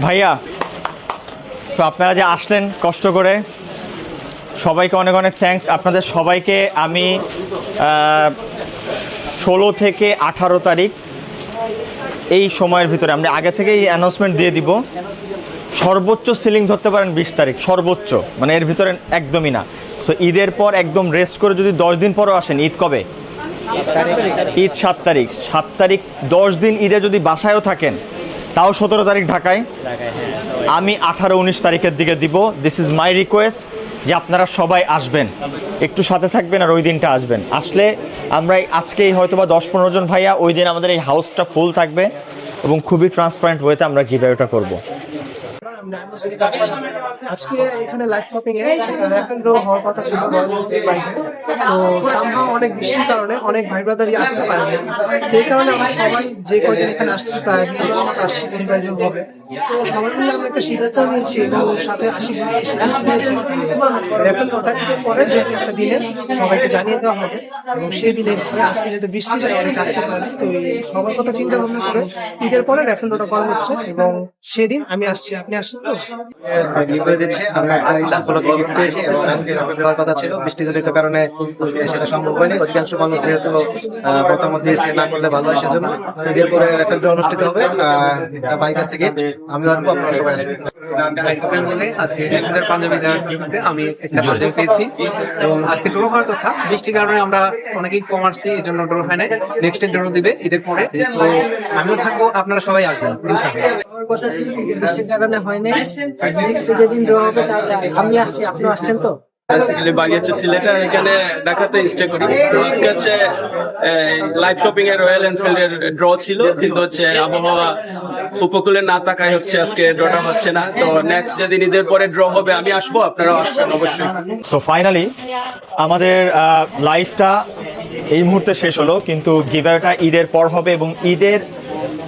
ভাইয়া সো আপনারা যে আসলেন কষ্ট করে, সবাইকে অনেক অনেক থ্যাঙ্কস আপনাদের সবাইকে আমি ষোলো থেকে আঠারো তারিখ এই সময়ের ভিতরে, আমরা আগে থেকেই অ্যানাউন্সমেন্ট দিয়ে দিব। সর্বোচ্চ সিলিং ধরতে পারেন বিশ তারিখ, সর্বোচ্চ। মানে এর ভিতরে একদমই না। সো ঈদের পর একদম রেস্ট করে যদি দশ দিন পরও আসেন, ঈদ কবে? ঈদ সাত তারিখ। সাত তারিখ, দশ দিন ঈদে যদি বাসায়ও থাকেন তাও সতেরো তারিখ ঢাকায়। আমি আঠারো উনিশ তারিখের দিকে দিব। দিস ইজ মাই রিকোয়েস্ট যে আপনারা সবাই আসবেন। একটু সাথে থাকবেন আর ওই দিনটা আসবেন। আসলে আমরা আজকেই হয়তো বা দশ পনেরো জন ভাইয়া ওই দিন আমাদের এই হাউসটা ফুল থাকবে এবং খুবই ট্রান্সপারেন্ট ওয়েতে আমরা গিভ করব। আজকে এখানে লাইভ শপিং এ র্যাফেল হওয়ার কথা ছিল তো সামহাও অনেক বৃষ্টির কারণে অনেক ভাই ব্রাদারই আসতে পারেনি। সেই কারণে আমরা সবাই যে কয়দিন এখানে আসছি, প্রায় আসছি কুড়ি বাইশ জন হবে। তো সবাই মিলে আমরা একটা সিদ্ধান্ত নিয়েছি এবং সাথে সিদ্ধান্ত নিয়েছি র্যাফেল ড্রটা পরে একটা দিনে সবাইকে জানিয়ে দেওয়া হবে। এবং সেই দিনে আজকে যেহেতু বৃষ্টি যায় অনেক আসতে পারেনি। তো সবার কথা চিন্তা ভাবনা করে ঈদের পরে র্যাফেল ড্রটা করা হচ্ছে এবং সেদিন আমি আসছি, আপনি আসছেন। দিচ্ছে। আমরা একটা ঈদ উপলক্ষে গিফট পেয়েছি এবং আজকে দেওয়ার কথা ছিল। বৃষ্টি কারণে আজকে সেটা সম্ভব হয়নি। অধিকাংশ মানুষ যেহেতু মতামত দিয়েছে না করলে ভালো হয় সেজন্য ঈদের পরে রাফেল অনুষ্ঠিত হবে। বাইক আছে গিয়ে আমি আসব আপনারা সবাই আজকে পাঞ্জাবি আমি একটা পাঞ্জাবি পেয়েছি। এবং আজকে ড্র হওয়ার কথা। বৃষ্টির কারণে আমরা অনেকেই কম আসছি এই জন্য ড্র হয় নাই। নেক্সট ড্র দিবে ঈদের পরে। তো আমিও থাকব আপনারা সবাই আসবেন কথা ছিল কিন্তু বৃষ্টির কারণে হয়নি নেক্সট যেদিন ড্র হবে তাহলে আমি আসছি আপনি আসছেন তো? বেসিক্যালি বাড়ি হচ্ছে সিলেটে এখানে ঢাকাতে স্টে করি। তো আজকে হচ্ছে লাইভ শপিং এর রয়্যাল এনফিল্ড এর ড্র ছিল কিন্তু হচ্ছে আবহাওয়া উপকূলে না থাকায় হচ্ছে আজকে ড্রটা হচ্ছে না। তো নেক্সট যেদিন ঈদের পরে ড্র হবে আমি আসব আপনারাও আসবেন অবশ্যই। সো ফাইনালি আমাদের লাইফটা এই মুহূর্তে শেষ হলো কিন্তু গিভারটা ঈদের পর হবে এবং ঈদের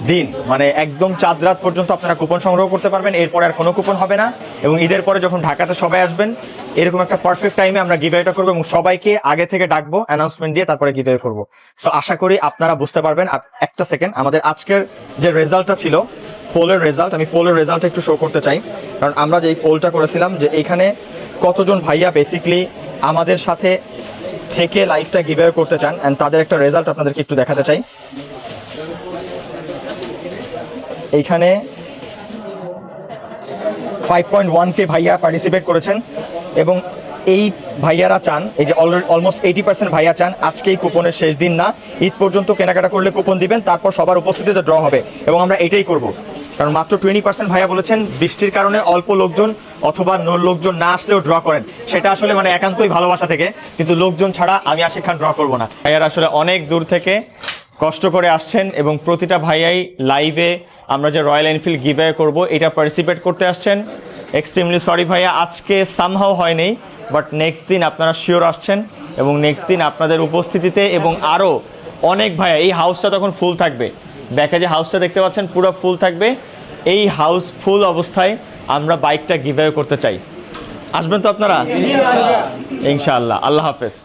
দিন। মানে একদম চাঁদ রাত পর্যন্ত আপনারা কুপন সংগ্রহ করতে পারবেন, এরপর আর কোনো কুপন হবে না। এবং ঈদের পরে যখন ঢাকাতে সবাই আসবেন, এরকম একটা পারফেক্ট টাইমে আমরা গিভওয়েটা করব এবং সবাইকে আগে থেকে ডাকবো অ্যানাউন্সমেন্ট দিয়ে তারপরে গিভওয়ে করব। সো আশা করি আপনারা বুঝতে পারবেন। আর একটা সেকেন্ড আমাদের আজকের যে রেজাল্টটা ছিল, পোলের রেজাল্ট আমি পোলের রেজাল্ট একটু শো করতে চাই। কারণ আমরা যে এই পোলটা করেছিলাম, যে এইখানে কতজন ভাইয়া বেসিকলি আমাদের সাথে থেকে লাইফটা গিভওয়ে করতে চান অ্যান্ড তাদের একটা রেজাল্ট আপনাদেরকে একটু দেখাতে চাই। এইখানে ফাইভ পয়েন্ট ওয়ান কে ভাইয়া পার্টিসিপেট করেছেন এবং এই ভাইয়ারা চান, এই যে অলমোস্ট এইটি পার্সেন্ট ভাইয়া চান, আজকেই কুপনের শেষ দিন না, ঈদ পর্যন্ত কেনাকাটা করলে কুপন দিবেন, তারপর সবার উপস্থিতিতে ড্র হবে এবং আমরা এটাই করব। কারণ মাত্র টোয়েন্টি পার্সেন্ট ভাইয়া বলেছেন, বৃষ্টির কারণে অল্প লোকজন অথবা লোকজন না আসলেও ড্র করেন। সেটা আসলে মানে একান্তই ভালোবাসা থেকে, কিন্তু লোকজন ছাড়া আমি আশিক খান ড্র করব না। ভাইয়ারা আসলে অনেক দূর থেকে কষ্ট করে আসছেন এবং প্রতিটা ভাইয়াই লাইভে আমরা যে রয়্যাল এনফিল্ড গিভে করব এটা পার্টিসিপেট করতে আসছেন। এক্সট্রিমলি সরি ভাইয়া আজকে সামহাও হয়নি বাট নেক্সট দিন আপনারা শিওর আসছেন এবং নেক্সট দিন আপনাদের উপস্থিতিতে এবং আরও অনেক ভাইয়া এই হাউসটা তখন ফুল থাকবে। ব্যাকে যে হাউসটা দেখতে পাচ্ছেন পুরো ফুল থাকবে। এই হাউস ফুল অবস্থায় আমরা বাইকটা গিভে করতে চাই। আসবেন তো আপনারা? ইনশাআল্লাহ। আল্লাহ হাফেজ।